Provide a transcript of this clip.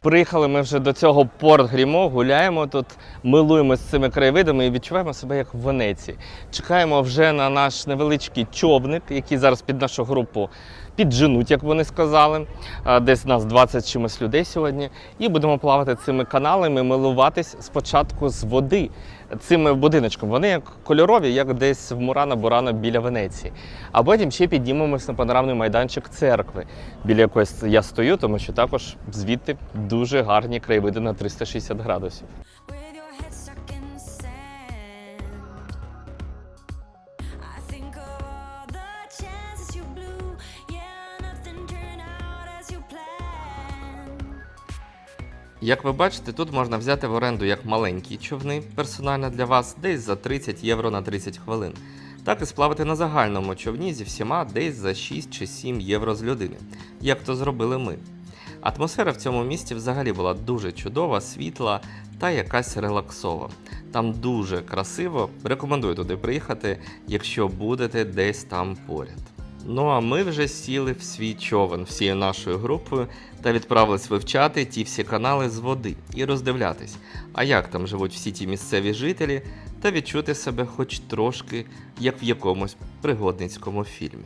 Приїхали ми вже до цього порт Грімо, гуляємо тут, милуємося цими краєвидами і відчуваємо себе як в Венеції. Чекаємо вже на наш невеличкий човник, який зараз під нашу групу підженуть, як вони сказали. Десь нас 20 чимось людей сьогодні. І будемо плавати цими каналами, милуватись спочатку з води цими будиночком. Вони як кольорові, як десь в Мурана Бурана біля Венеції. А потім ще піднімемось на панорамний майданчик церкви, біля якої я стою, тому що також звідти дуже гарні краєвиди на 360 градусів. Як ви бачите, тут можна взяти в оренду як маленькі човни персонально для вас, десь за 30 євро на 30 хвилин. Так і сплавати на загальному човні зі всіма десь за 6 чи 7 євро з людини, як то зробили ми. Атмосфера в цьому місті взагалі була дуже чудова, світла та якась релаксова. Там дуже красиво. Рекомендую туди приїхати, якщо будете десь там поряд. Ну а ми вже сіли в свій човен всією нашою групою та відправились вивчати ті всі канали з води і роздивлятись, а як там живуть всі ті місцеві жителі, та відчути себе хоч трошки як в якомусь пригодницькому фільмі.